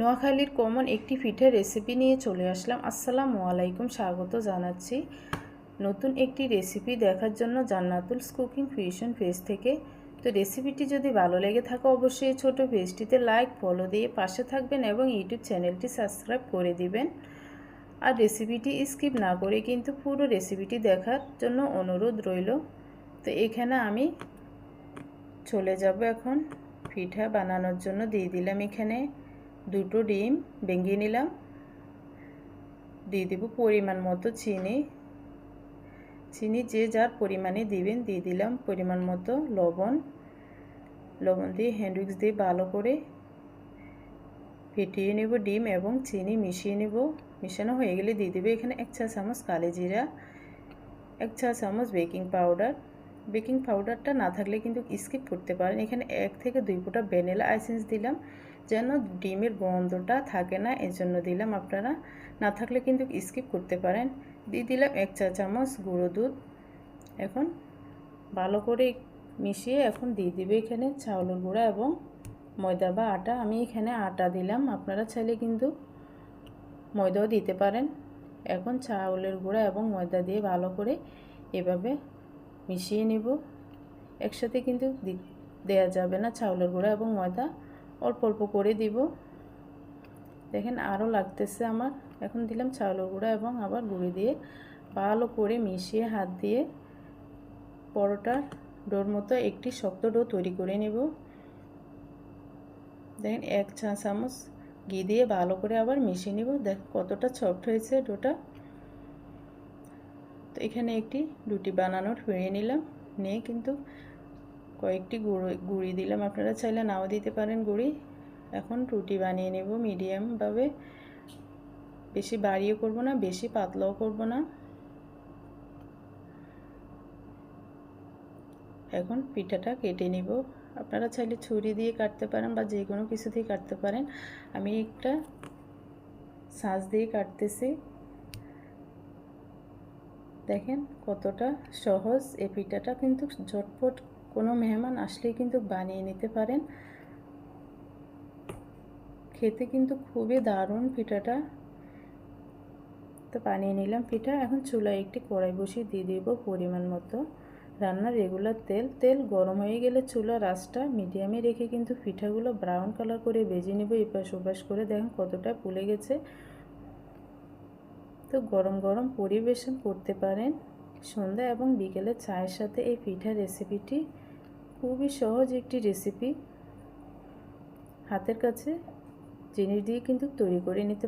নোয়াখালীর কমন একটি পিঠের রেসিপি নিয়ে চলে আসলাম। আসসালামু আলাইকুম, স্বাগত জানাচ্ছি নতুন একটি রেসিপি দেখার জন্য জান্নাতুলস কুকিং ফিউশন পেজ থেকে। তো রেসিপিটি যদি ভালো লেগে থাকে অবশ্যই ছোটো পেজটিতে লাইক ফলো দিয়ে পাশে থাকবেন এবং ইউটিউব চ্যানেলটি সাবস্ক্রাইব করে দিবেন। আর রেসিপিটি স্কিপ না করে কিন্তু পুরো রেসিপিটি দেখার জন্য অনুরোধ রইল। তো এখানে আমি চলে যাব এখন পিঠা বানানোর জন্য। দিয়ে দিলাম এখানে দুটো ডিম ভেঙে নিলাম। দিয়ে দেব পরিমাণ মতো চিনি। চিনি যে যার পরিমাণে দিবেন দিয়ে দিলাম পরিমাণ মতো লবণ। লবণ দিয়ে হ্যান্ড উইক্স দিয়ে ভালো করে ফেটিয়ে নেব ডিম এবং চিনি মিশিয়ে নেব। মিশানো হয়ে গেলে দিয়ে দেবে এখানে এক চা চামচ কালো জিরা, এক চা চামচ বেকিং পাউডার বেকিং পাউডারটা না থাকলে কিন্তু স্কিপ করতে পারেন। এখানে এক থেকে দুই ফোঁটা ভ্যানিলা আইসেন্স দিলাম, যেন ডিমের গন্ধটা থাকে না, এজন্য দিলাম আপনারা। না থাকলে কিন্তু স্কিপ করতে পারেন। দিয়ে দিলাম এক চা চামচ গুঁড়ো দুধ। এখন ভালো করে মিশিয়ে এখন দিয়ে দিবে এখানে চাউলের গুঁড়া এবং ময়দা বা আটা। আমি এখানে আটা দিলাম, আপনারা চাইলে কিন্তু ময়দাও দিতে পারেন। এখন চাউলের গুঁড়া এবং ময়দা দিয়ে ভালো করে এভাবে মিশিয়ে নেব। একসাথে কিন্তু দেয়া যাবে না চাউলের গুঁড়া এবং ময়দা। অল্প অল্প করে দিব। দেখেন আরও লাগতেছে আমার। এখন দিলাম চাউলের গুঁড়া এবং আবার গুঁড়ি দিয়ে ভালো করে মিশিয়ে হাত দিয়ে পরোটার ডোর মতো একটি শক্ত ডো তৈরি করে নেব। দেখেন এক চা চামচ ঘি দিয়ে ভালো করে আবার মিশিয়ে নিব। দেখ কতটা সফট হয়েছে ডোটা। তো এখানে একটি রুটি বানানোর ফিরিয়ে নিলাম। নিয়ে কিন্তু কয়েকটি গুঁড়ো, গুঁড়ি দিলাম। আপনারা চাইলে নাও দিতে পারেন গুঁড়ি। এখন রুটি বানিয়ে নেব মিডিয়ামভাবে। বেশি বাড়িয়ে করব না, বেশি পাতলাও করব না। এখন পিঠাটা কেটে নিব। আপনারা চাইলে ছুরি দিয়ে কাটতে পারেন বা যে কোনো কিছু দিয়ে কাটতে পারেন। আমি একটা সাজ দিয়ে কাটতেছি। দেখেন কতটা সহজ এই পিঠাটা। কিন্তু ঝটপট কোনো মেহমান আসলেই কিন্তু বানিয়ে নিতে পারেন। খেতে কিন্তু খুবই দারুণ পিঠাটা। তো বানিয়ে নিলাম পিঠা। এখন চুলায় একটি কড়াই বসিয়ে দিয়ে দিব পরিমাণ মতো রান্নার রেগুলার তেল। তেল গরম হয়ে গেলে চুলার আঁচটা মিডিয়ামে রেখে কিন্তু পিঠাগুলো ব্রাউন কালার করে ভেজে নেব এপাশ ওপাশ করে। দেখেন কতটা ফুলে গেছে। তো গরম গরম পরিবেশন করতে পারেন। সন্ধ্যা এবং বিকেলে চায়ের সাথে এই পিঠা রেসিপিটি খুবই সহজ একটি রেসিপি হাতের কাছে জিনিস দিয়ে কিন্তু তৈরি করে নিতে